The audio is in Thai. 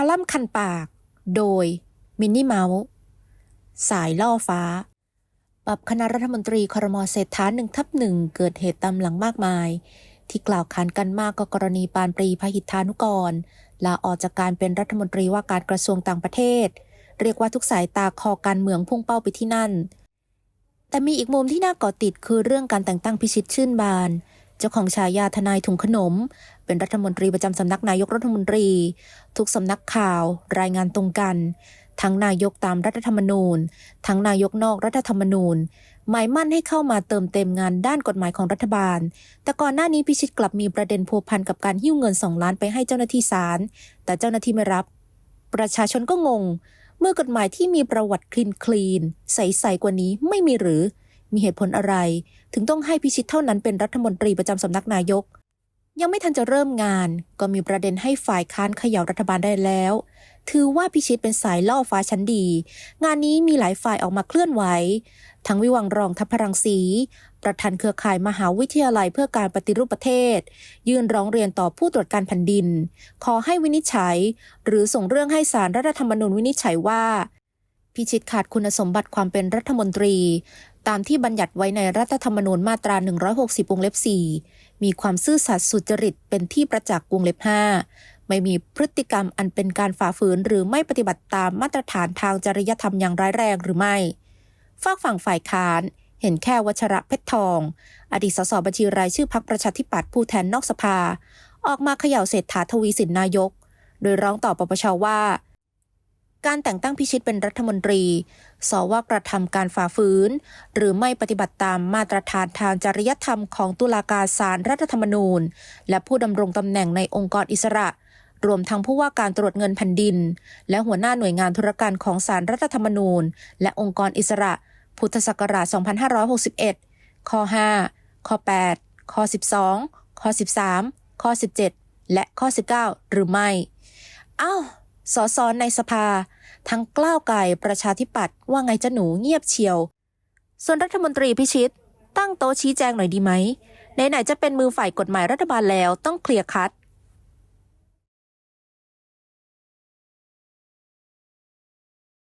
อลัมน์คันปาก โดย มินนี่เมาส์ สายล่อฟ้า ปรับคณะรัฐมนตรีครมอเศรษฐาหนึ่งทับหนึ่งเกิดเหตุตามหลังมากมาย ที่กล่าวขานกันมากก็กรณีปานปรีพหิทธานุกร ลาออกจากการเป็นรัฐมนตรีว่าการกระทรวงต่างประเทศ เรียกว่าทุกสายตาคอการเมืองพุ่งเป้าไปที่นั่น แต่มีอีกมุมที่น่ากาะติดคือเรื่องการแต่งตั้งพิชิตชื่นบาน เจ้าของฉายาทนายถุงขนม เป็นรัฐมนตรีประจำสำนักนายกรัฐมนตรี ทุกสำนักข่าวรายงานตรงกัน ทั้งนายกตามรัฐธรรมนูญ ทั้งนายกนอกรัฐธรรมนูญ หมายมั่นให้เข้ามาเติมเต็มงานด้านกฎหมายของรัฐบาล แต่ก่อนหน้านี้พิชิตกลับมีประเด็นพัวพันกับการหิ้วเงินสองล้านไปให้เจ้าหน้าที่ศาลแต่เจ้าหน้าที่ไม่รับ ประชาชนก็งง เมื่อกฎหมายที่มีประวัติคลีนคลีนใสๆกว่านี้ไม่มีหรือมีเหตุผลอะไร ถึงต้องให้พิชิตเท่านั้นเป็นรัฐมนตรีประจำสำนักนายก ยังไม่ทันจะเริ่มงาน ก็มีประเด็นให้ฝ่ายค้านเขย่ารัฐบาลได้แล้ว ถือว่าพิชิตเป็นสายล่อฟ้าชั้นดี งานนี้มีหลายฝ่ายออกมาเคลื่อนไหว ทั้งวิวังรองทัพพรังสี ประธานเครือข่ายมหาวิทยาลัยเพื่อการปฏิรูปประเทศ ยื่นร้องเรียนต่อผู้ตรวจการแผ่นดิน ขอให้วินิจฉัย หรือส่งเรื่องให้สารรัฐธรรมนูญวินิจฉัยว่าพิชิตขาดคุณสมบัติความเป็นรัฐมนตรี ตามที่บัญญัติไว้ในรัฐธรรมนูญมาตรา 160 วงเล็บ 4 มีความซื่อสัตย์สุจริตเป็นที่ประจักษ์วงเล็บ 5 ไม่มีพฤติกรรมอันเป็นการฝ่าฝืนหรือไม่ปฏิบัติตามมาตรฐานทางจริยธรรมอย่างร้ายแรงหรือไม่ฝากฝั่งฝ่ายค้าน เห็นแค่วัชระเพชรทอง อดีตสสบัญชีรายชื่อพักประชาธิปัตย์ผู้แทนนอกสภา ออกมาเขย่าเศรษฐาทวีสินนายก โดยร้องต่อปปชว่า การแต่งตั้งพิชิตเป็นรัฐมนตรี สว่ากระทำการฝ่าฝืน หรือไม่ปฏิบัติตามมาตรฐานทางจริยธรรมของตุลาการศาลรรัฐธรรมนูญ และผู้ดำรงตำแหน่งในองค์กรอิสระ รวมทั้งผู้ว่าการตรวจเงินแผ่นดิน และหัวหน้าหน่วยงานธุรการของศาลรรัฐธรรมนูญ และองค์กรอิสระ พุทธศักราช 2561 ข้อ 5 ข้อ 8 ข้อ 12 ข้อ 13 ข้อ 17 และข้อ 19 หรือไม่ อ้าว สอสอในสภา ทั้งกล้าวไก่ประชาธิปัตย์ว่าไงจะหนูเงียบเชียว ส่วนรัฐมนตรีพิชิต ตั้งโต๊ะชี้แจงหน่อยดีไหมไหนๆจะเป็นมือฝ่ายกฎหมายรัฐบาลแล้วต้องเคลียร์คัด